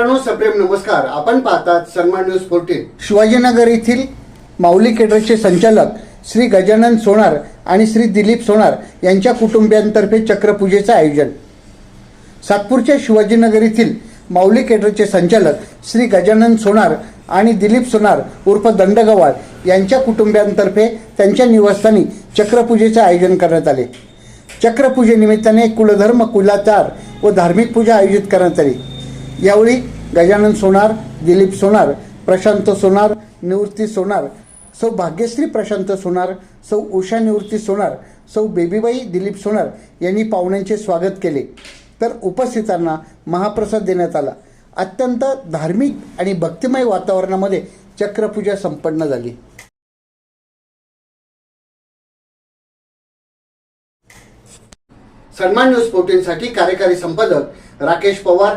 मित्रांनो सप्रेम नमस्कार. आपण पाहतात सन्मान न्यूज फोर्टीन शिवाजीनगर येथील माऊली केडरचे संचालक श्री गजानन सोनार आणि श्री दिलीप सोनार यांच्या कुटुंबियांतर्फे चक्रपूजेचं आयोजन. सातपूरच्या शिवाजीनगर येथील माऊली केडरचे संचालक श्री गजानन सोनार आणि दिलीप सोनार उर्फ दंडगवाळ यांच्या कुटुंबियांतर्फे त्यांच्या निवासस्थानी चक्रपूजेचे आयोजन करण्यात आले. चक्रपूजेनिमित्ताने कुलधर्म कुलाचार व धार्मिक पूजा आयोजित करण्यात आली. यावेळी गजानन सोनार दिलीप सोनार प्रशांत सोनार निवृत्ती सोनार सौ भाग्यश्री प्रशांत सोनार सौ उषा निवृत्ती सोनार सौ बेबीबाई दिलीप सोनार यांनी पाहुण्यांचे स्वागत केले. तर उपस्थितांना महाप्रसाद देण्यात आला. अत्यंत धार्मिक आणि भक्तिमय वातावरणामध्ये चक्रपूजा संपन्न झाली. सन्मान न्यूज फोर्टीनसाठी कार्यकारी संपादक राकेश पवार